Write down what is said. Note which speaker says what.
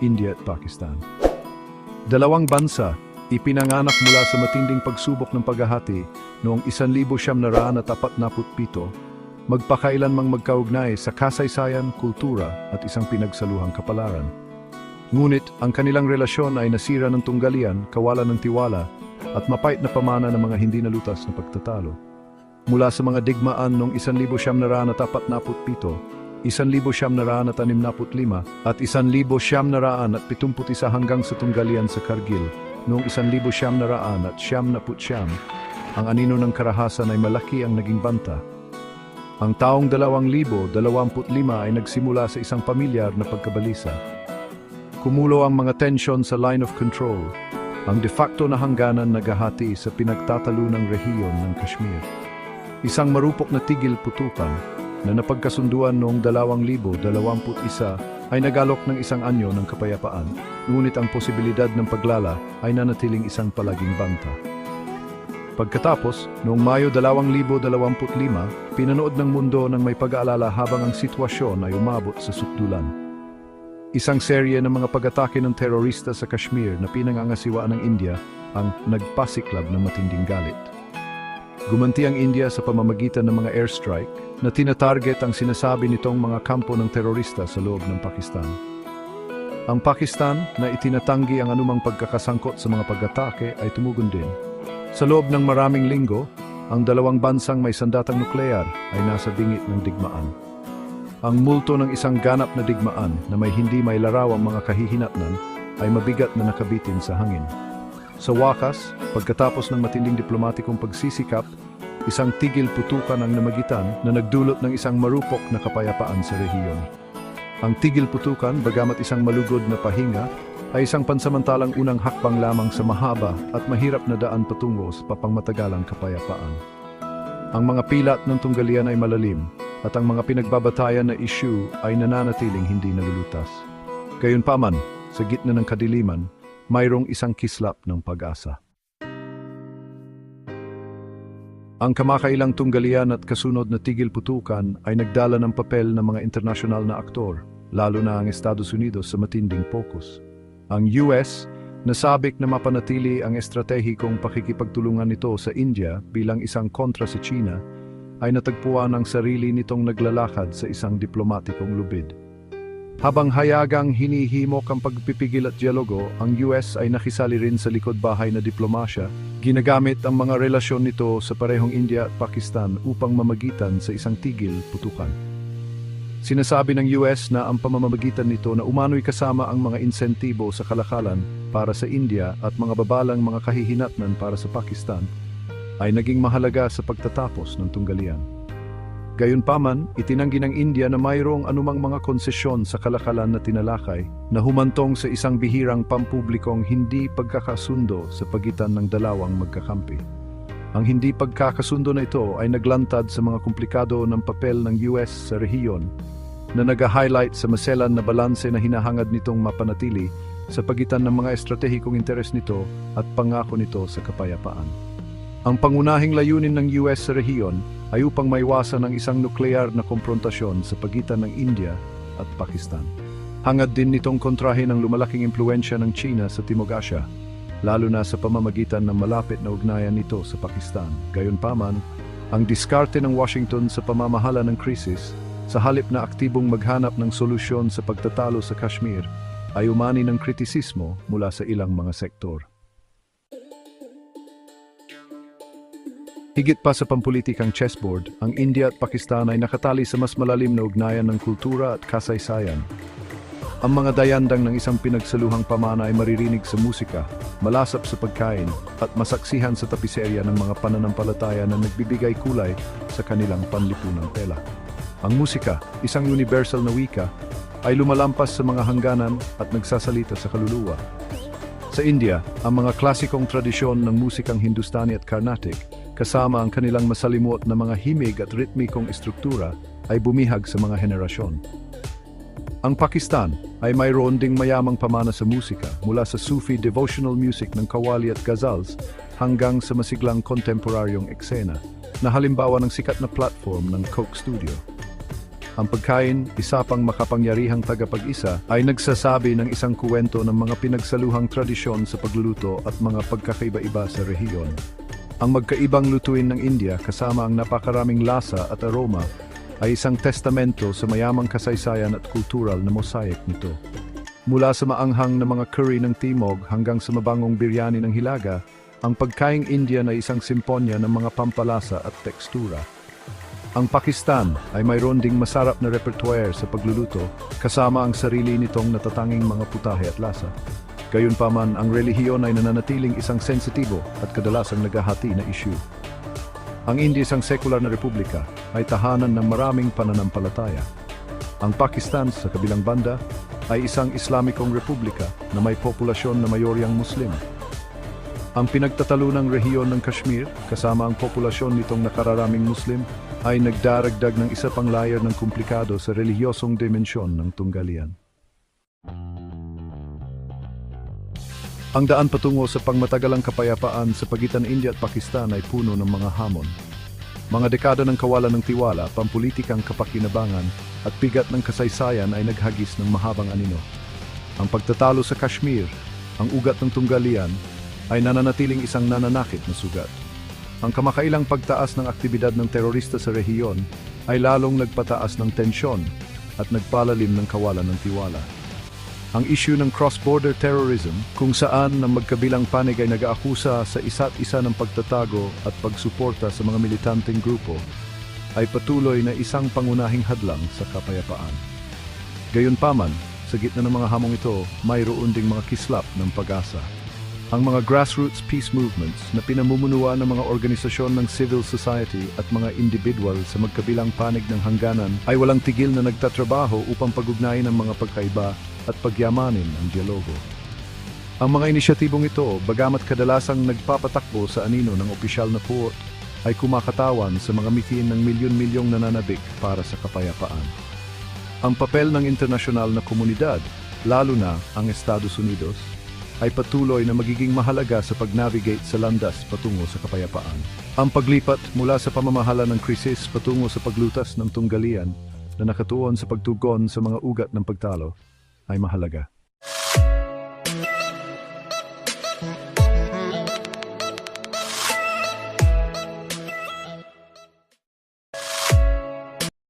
Speaker 1: India at Pakistan. Dalawang bansa, ipinanganak mula sa matinding pagsubok ng paghahati noong 1947, magpakailanmang magkaugnay sa kasaysayan, kultura at isang pinagsaluhang kapalaran. Ngunit ang kanilang relasyon ay nasira ng tunggalian, kawalan ng tiwala at mapait na pamana ng mga hindi nalutas na pagtatalo. Mula sa mga digmaan noong 1947, 1965 at 1971 hanggang sa tunggalian sa Kargil noong 1979, ang anino ng karahasan ay malaki ang naging banta. Ang taong 2025 ay nagsimula sa isang pamilyar na pagkabalisa. Kumulo ang mga tensyon sa line of control, ang de facto na hangganan nagahati sa pinagtatalunang rehiyon ng Kashmir. Isang marupok na tigil putukan na napagkasunduan noong 2021 ay nagalok ng isang anyo ng kapayapaan, ngunit ang posibilidad ng paglala ay nanatiling isang palaging banta. Pagkatapos, noong Mayo 2025, pinanood ng mundo ng may pag-aalala habang ang sitwasyon ay umabot sa sukdulan. Isang serye ng mga pag-atake ng terorista sa Kashmir na pinangangasiwaan ng India ang nagpasiklab ng matinding galit. Gumanti ang India sa pamamagitan ng mga airstrike na tinatarget ang sinasabi nitong mga kampo ng terorista sa loob ng Pakistan. Ang Pakistan na itinatanggi ang anumang pagkakasangkot sa mga pag-atake ay tumugon din. Sa loob ng maraming linggo, ang dalawang bansang may sandatang nuklear ay nasa bingit ng digmaan. Ang multo ng isang ganap na digmaan na may hindi may laraw mga kahihinatnan ay mabigat na nakabitin sa hangin. Sa wakas, pagkatapos ng matinding diplomatikong pagsisikap, isang tigil putukan ang namagitan na nagdulot ng isang marupok na kapayapaan sa rehiyon. Ang tigil putukan, bagamat isang malugod na pahinga, ay isang pansamantalang unang hakbang lamang sa mahaba at mahirap na daan patungo sa papangmatagalang kapayapaan. Ang mga pilat ng tunggalian ay malalim at ang mga pinagbabatayan na issue ay nananatiling hindi nalulutas. Gayunpaman, sa gitna ng kadiliman, mayroong isang kislap ng pag-asa. Ang kamakailang tunggalian at kasunod na tigil putukan ay nagdala ng papel ng mga internasyonal na aktor, lalo na ang Estados Unidos sa matinding pokus. Ang US, nasabik na mapanatili ang estratehikong pakikipagtulungan nito sa India bilang isang kontra sa China, ay natagpuan ang sarili nitong naglalakad sa isang diplomatikong lubid. Habang hayagang hinihimok ang pagpipigil at dialogo, ang US ay nakisali rin sa likod bahay na diplomasya, ginagamit ang mga relasyon nito sa parehong India at Pakistan upang mamagitan sa isang tigil putukan. Sinasabi ng US na ang pamamagitan nito na umano'y kasama ang mga insentibo sa kalakalan para sa India at mga babalang mga kahihinatnan para sa Pakistan ay naging mahalaga sa pagtatapos ng tunggalian. Gayunpaman, itinanggi ng India na mayroong anumang mga konsesyon sa kalakalan na tinalakay na humantong sa isang bihirang pampublikong hindi pagkakasundo sa pagitan ng dalawang magkakampi. Ang hindi pagkakasundo na ito ay naglantad sa mga komplikado ng papel ng US sa rehiyon na nag-highlight sa maselan na balanse na hinahangad nitong mapanatili sa pagitan ng mga estratehikong interes nito at pangako nito sa kapayapaan. Ang pangunahing layunin ng US sa rehiyon ay upang maiwasan ang isang nuklear na komprontasyon sa pagitan ng India at Pakistan. Hangad din nitong kontrahin ang lumalaking impluensya ng China sa Timog Asya, lalo na sa pamamagitan ng malapit na ugnayan nito sa Pakistan. Gayunpaman, ang diskarte ng Washington sa pamamahala ng krisis, sa halip na aktibong maghanap ng solusyon sa pagtatalo sa Kashmir, ay umani ng kritisismo mula sa ilang mga sektor. Higit pa sa pampulitikang chessboard, ang India at Pakistan ay nakatali sa mas malalim na ugnayan ng kultura at kasaysayan. Ang mga dayandang ng isang pinagsaluhang pamana ay maririnig sa musika, malasap sa pagkain, at masaksihan sa tapiserya ng mga pananampalataya na nagbibigay kulay sa kanilang panlipunang tela. Ang musika, isang universal na wika, ay lumalampas sa mga hangganan at nagsasalita sa kaluluwa. Sa India, ang mga klasikong tradisyon ng musikang Hindustani at Carnatic kasama ang kanilang masalimuot na mga himig at ritmikong estruktura ay bumihag sa mga henerasyon. Ang Pakistan ay mayroon ding mayamang pamana sa musika mula sa Sufi devotional music ng Qawwali at Ghazals hanggang sa masiglang kontemporaryong eksena na halimbawa ng sikat na platform ng Coke Studio. Ang pagkain, isa pang makapangyarihang tagapag-isa, ay nagsasabi ng isang kuwento ng mga pinagsaluhang tradisyon sa pagluluto at mga pagkakaiba-iba sa rehiyon. Ang magkaibang lutuin ng India kasama ang napakaraming lasa at aroma ay isang testamento sa mayamang kasaysayan at kultural na mosaic nito. Mula sa maanghang na mga curry ng timog hanggang sa mabangong biryani ng hilaga, ang pagkaing Indian ay isang simponya ng mga pampalasa at tekstura. Ang Pakistan ay mayroon ding masarap na repertoire sa pagluluto kasama ang sarili nitong natatanging mga putahe at lasa. Gayunpaman, ang relihiyon ay nananatiling isang sensitibo at kadalasang naghahati na issue. Ang India isang sekular na republika ay tahanan ng maraming pananampalataya. Ang Pakistan sa kabilang banda ay isang Islamikong republika na may populasyon na mayoryang Muslim. Ang pinagtatalunang rehiyon ng Kashmir, kasama ang populasyon nitong nakararaming Muslim, ay nagdaragdag ng isa pang layer ng komplikado sa relihiyosong dimensyon ng tunggalian. Ang daan patungo sa pangmatagalang kapayapaan sa pagitan India at Pakistan ay puno ng mga hamon. Mga dekada ng kawalan ng tiwala, pampulitikang kapakinabangan at bigat ng kasaysayan ay naghagis ng mahabang anino. Ang pagtatalo sa Kashmir, ang ugat ng tunggalian, ay nananatiling isang nananakit na sugat. Ang kamakailang pagtaas ng aktibidad ng terorista sa rehiyon ay lalong nagpataas ng tensyon at nagpalalim ng kawalan ng tiwala. Ang issue ng cross-border terrorism kung saan ng magkabilang panig ay nag-aakusa sa isa't isa ng pagtatago at pagsuporta sa mga militanteng grupo ay patuloy na isang pangunahing hadlang sa kapayapaan. Gayunpaman, sa gitna ng mga hamong ito, mayroon ding mga kislap ng pag-asa. Ang mga grassroots peace movements na pinamumunuan ng mga organisasyon ng civil society at mga individual sa magkabilang panig ng hangganan ay walang tigil na nagtatrabaho upang pagugnayin ang mga pagkaiba at pagyamanin ang dialogo. Ang mga inisyatibong ito, bagamat kadalasang nagpapatakbo sa anino ng opisyal na puot, ay kumakatawan sa mga mitiin ng milyon-milyong nananabik para sa kapayapaan. Ang papel ng internasyonal na komunidad, lalo na ang Estados Unidos, ay patuloy na magiging mahalaga sa pag-navigate sa landas patungo sa kapayapaan. Ang paglipat mula sa pamamahala ng krisis patungo sa paglutas ng tunggalian na nakatuon sa pagtugon sa mga ugat ng pagtalo ay mahalaga.